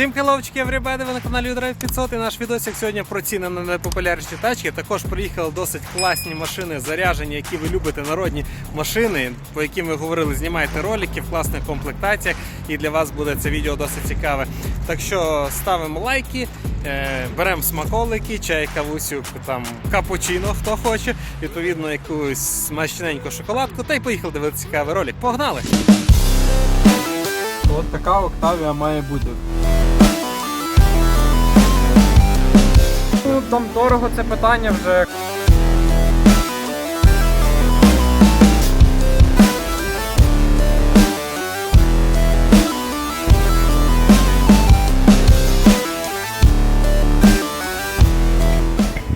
Всім хеловчики, everybody, ви на каналі Drive 500 і наш відосик сьогодні про ціни на найпопулярніші тачки. Також приїхали досить класні машини заряджені, які ви любите, народні машини, по яким ви говорили, знімайте ролики в класних комплектаціях, і для вас буде це відео досить цікаве. Так що ставимо лайки, е, беремо смаколики, чай, кавусю, там капучино, хто хоче, відповідно, якусь смачненьку шоколадку, та й поїхали дивитися цікавий ролик. Погнали! От така Октавія має бути. Там дорого це питання вже.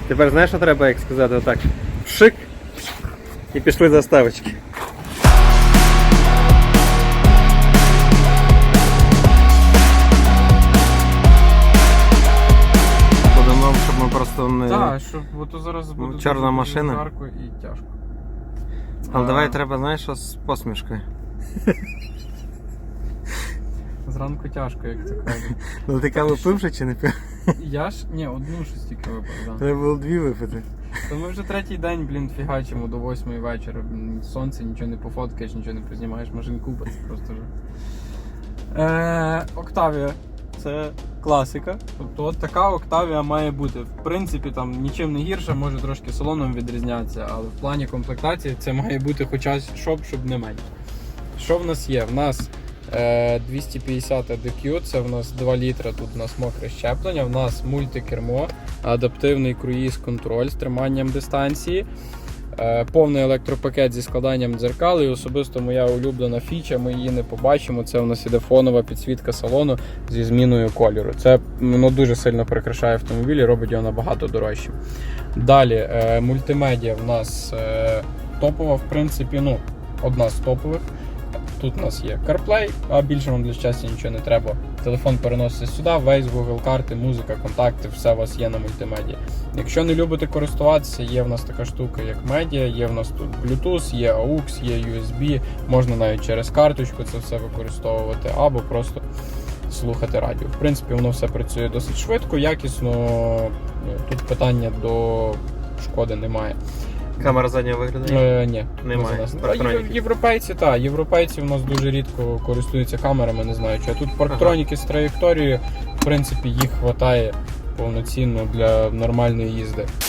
Тепер знаєш, що треба, як сказати, отак. Пшик і пішли заставочки. Щоб ми не. Так, щоб бо то зараз буде Ну, чорна дуже машина. жарко і тяжко. Але А, давай треба, знаєш, що з посмішкою. Зранку тяжко, як це кажуть. Ну ти каву пив вже чи не пив? Я ж ні, одну щось тільки випив. Да. Треба було дві випити. То ми вже третій день, блін, фігачимо до восьмої вечора. Блін, Сонце, нічого не пофоткаєш, нічого не познімаєш, машин купа, це просто вже. Е, Октавія. Це класика. Тобто от така Октавія має бути. В принципі, там нічим не гірше, може трошки салоном відрізнятися, але в плані комплектації це має бути хоча щоб, щоб не менше. Що в нас є? В нас е, 250 ADQ, це в нас 2 літра, тут у нас мокре щеплення, в нас мультикермо, адаптивний круїз-контроль з триманням дистанції. Е, Повний електропакет зі складанням дзеркал і особисто моя улюблена фіча, ми її не побачимо. Це у нас іде фонова підсвітка салону зі зміною кольору. Це воно дуже сильно прикрашає автомобіль і робить його набагато дорожчим. Далі е, мультимедіа в нас е, топова, в принципі, ну, одна з топових. Тут у нас є CarPlay, а більше вам для щастя нічого не треба. Телефон переноситься сюди, весь Google карти, музика, контакти, все у вас є на мультимедіа. Якщо не любите користуватися, є в нас така штука, як медіа, є в нас тут Bluetooth, є AUX, є USB, можна навіть через карточку це все використовувати, або просто слухати радіо. В принципі, воно все працює досить швидко, якісно. Ну, Тут питання до шкоди немає. Камера заднього вигляду? Е, ні, Немає. не занесли. Парктроніки. Є- Європейці, так, європейці в нас дуже рідко користуються камерами, не знаю, чи а тут парктроніки з траєкторією, в принципі, їх вистачає повноцінно для нормальної їзди.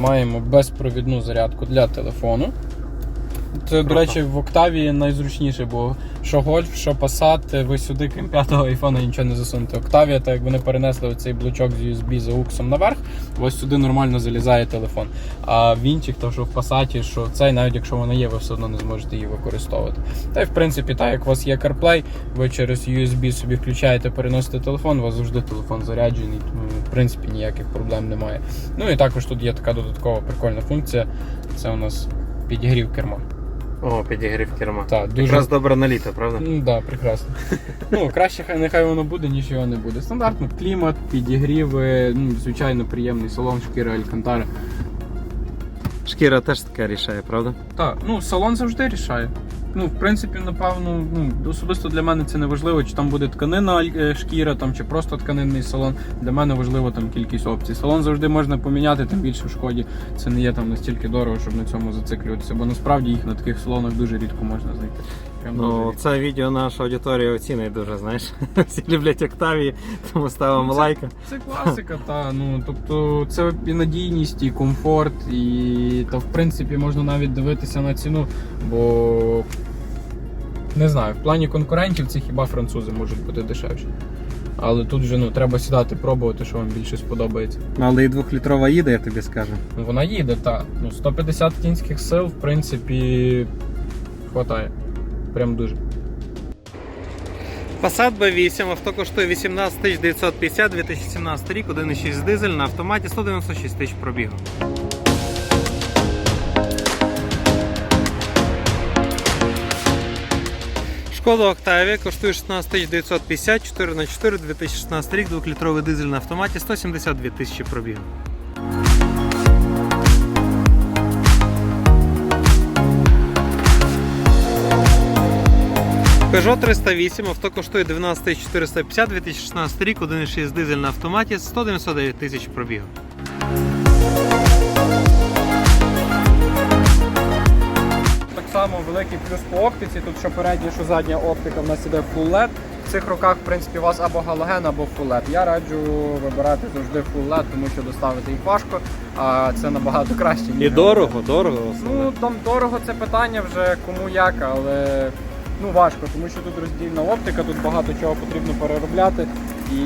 маємо безпровідну зарядку для телефону. Це, до речі, в Октавії найзручніше, бо що Golf, що Passat, ви сюди, крім п'ятого айфона, нічого не засунете. Октавія, так як вони перенесли оцей блочок з USB за уксом наверх, ось сюди нормально залізає телефон. А вінчик, то що в Passat, що цей, навіть якщо вона є, ви все одно не зможете її використовувати. Та й в принципі, так як у вас є CarPlay, ви через USB собі включаєте, переносите телефон, у вас завжди телефон заряджений, тому в принципі ніяких проблем немає. Ну і також тут є така додаткова прикольна функція. Це у нас підігрів керма. О, підігрів керма. Так, дуже Якраз добре на літо, правда? Ну да, прекрасно. Ну, краще хай нехай воно буде, ніж його не буде. Стандартно клімат, підігріви, ну, звичайно, приємний салон, шкіра Алькантара. Шкіра теж таке рішає, правда? Так, ну салон завжди рішає. Ну, в принципі, напевно, ну, особисто для мене це не важливо, чи там буде тканина е, шкіра, там, чи просто тканинний салон. Для мене важливо там кількість опцій. Салон завжди можна поміняти, тим більше в шкоді. Це не є там настільки дорого, щоб на цьому зациклюватися, бо насправді їх на таких салонах дуже рідко можна знайти. Прям Ну, це відео наша аудиторія оцінить дуже, знаєш. Всі люблять Октавії, тому ставимо Ну, це- лайка. Це класика, та ну тобто це і надійність, і комфорт, і та в принципі можна навіть дивитися на ціну, бо не знаю, в плані конкурентів це хіба французи можуть бути дешевші. Але тут вже ну треба сідати, пробувати, що вам більше сподобається. Але і двохлітрова їде, я тобі скажу. Ну, Вона їде, та ну 150 кінських сил, в принципі, хватає. Прям дуже. Passat B8, авто коштує 18 950, 2017 рік, 1,6 дизель на автоматі, 196 тисяч пробігу. Шкода Октавія коштує 16 950, 4 на 4 2016 рік, 2-літровий дизель на автоматі, 172 тисячі пробігу. Peugeot 308, авто коштує 12 450, 2016 рік, 1,6 дизель на автоматі, 199 тисяч пробігу. Так само великий плюс по оптиці. Тут що передня, що задня оптика в нас іде Full LED. В цих роках, в принципі, у вас або галоген, або Full LED. Я раджу вибирати завжди Full LED, тому що доставити їх важко, а це набагато краще. ніж І дорого, дорого. Ну там дорого це питання вже кому як, але ну важко, тому що тут роздільна оптика, тут багато чого потрібно переробляти. І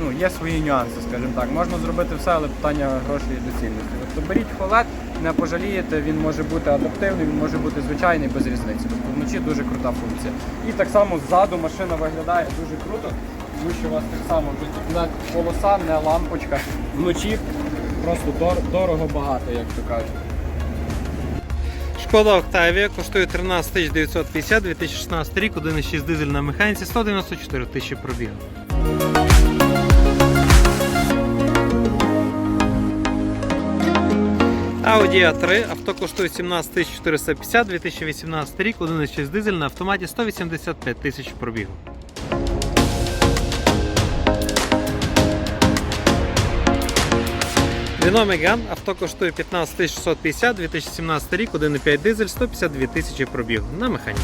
ну, є свої нюанси, скажімо так. Можна зробити все, але питання грошей і доцільності. Тобто беріть фолет, не пожалієте, він може бути адаптивний, він може бути звичайний без різниці. Тобто вночі дуже крута функція. І так само ззаду машина виглядає дуже круто, тому що у вас так само вже не полоса, не лампочка. Вночі просто дор- дорого багато, як то кажуть. Шкода Октавія коштує 13 950, 2016 рік, 1,6 дизель на механіці, 194 тисячі пробігу. Audi A3 авто коштує 17 450, 2018 рік, 1,6 дизель на автоматі, 185 тисяч пробігу. Renault Megane авто коштує 15 650, 2017 рік, 1,5 дизель, 152 тисячі пробігу на механіці.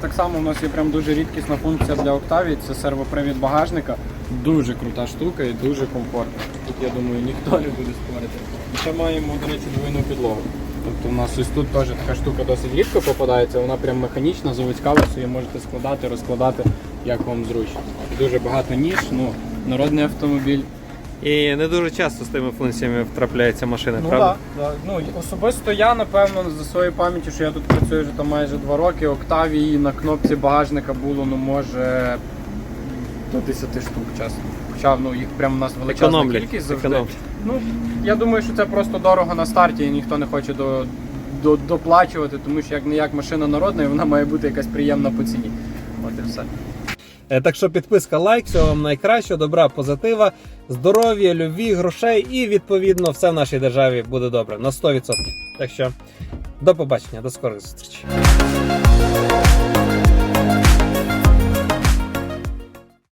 Так само у нас є прям дуже рідкісна функція для Octavia, це сервопривід багажника. Дуже крута штука і дуже комфортна. Тут я думаю ніхто не буде спорити. Ще маємо, до речі, двойну підлогу. Тобто у нас ось тут теж така штука досить рідко попадається, вона прям механічна, заводська, ви собі можете складати, розкладати, як вам зручно. Дуже багато ніж, ну, народний автомобіль. І не дуже часто з тими функціями втрапляється машина, Ну правда? так, да, ну особисто я напевно за своєю пам'яттю, що я тут працюю вже там майже два роки. Октавії на кнопці багажника було ну може до 10 штук чесно. Хоча ну їх прям у нас величезна Економлять, кількість завжди. економлять. Ну я думаю, що це просто дорого на старті, і ніхто не хоче до, до, доплачувати, тому що як не як машина народна, і вона має бути якась приємна по ціні. От і все. Е, Так що підписка, лайк, всього вам найкращого, добра, позитива, здоров'я, любві, грошей і відповідно все в нашій державі буде добре на 100%. Так що до побачення, до скорих зустрічей.